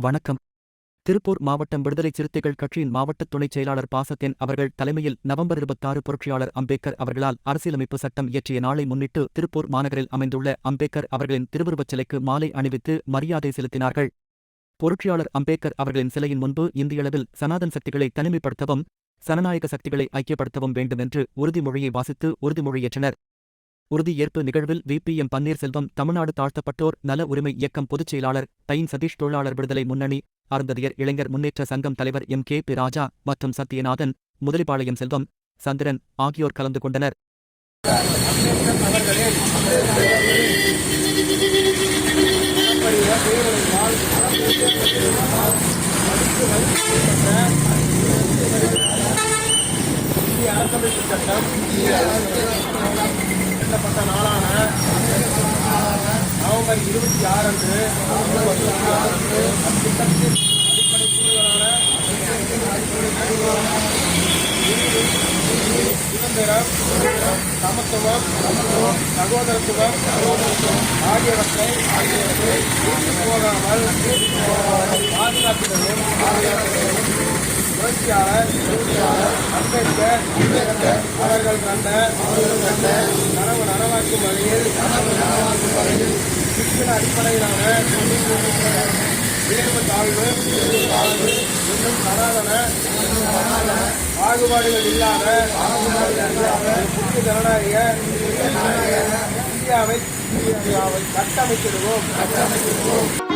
வணக்கம். திருப்பூர் மாவட்டம் விடுதலை சிறுத்தைகள் கட்சியின் மாவட்ட துணைச் செயலாளர் பாசத்தேன் அவர்கள் தலைமையில் நவம்பர் இருபத்தாறு புரட்சியாளர் அம்பேத்கர் அவர்களால் அரசியலமைப்பு சட்டம் இயற்றிய நாளை முன்னிட்டு திருப்பூர் மாநகரில் அமைந்துள்ள அம்பேத்கர் அவர்களின் திருவுருவச் சிலைக்கு மாலை அணிவித்து மரியாதை செலுத்தினார்கள். புரட்சியாளர் அம்பேத்கர் அவர்களின் சிலையின் முன்பு இந்தியளவில் சனாதன் சக்திகளை தனிமைப்படுத்தவும் சனநாயக சக்திகளை ஐக்கியப்படுத்தவும் வேண்டுமென்று உறுதிமொழியை வாசித்து உறுதிமொழியேற்றனர் உறுதியேற்பு நிகழ்வில் விபிஎம் பன்னீர்செல்வம் தமிழ்நாடு தாழ்த்தப்பட்டோர் நல உரிமை இயக்கம் பொதுச் செயலாளர் தைன் சதீஷ் தொழிலாளர் விடுதலை முன்னணி அருந்ததியர் இளைஞர் முன்னேற்ற சங்கம் தலைவர் எம். கே. பி. ராஜா மற்றும் சத்யநாதன் முதலிபாளையம் செல்வம் சந்திரன் ஆகியோர் கலந்து கொண்டனர். இந்திய அரசமைப்பு சட்டம் கட்டப்பட்ட நாளான நவம்பர் இருபத்தி ஆறு அன்று அத்திட்டத்தின் அடிப்படை கூறுகளான சுதந்திரம் சமத்துவம் சகோதரத்துவம் ஆகியவற்றை போகாமல் பாதுகாப்பிடவும் புரட்சியாளர் அம்பேத்கர் அவர்கள் கண்ட கனவு நனவாக்கும் வகையில் சிக்கன அடிப்படையிலான உயர்வு தாழ்வு இன்னும் சனாதன பாகுபாடுகள் இல்லாத புதிய ஜனநாயக இந்தியாவை இந்தியாவை கட்டமைத்திடுவோம் கட்டமைத்திடுவோம்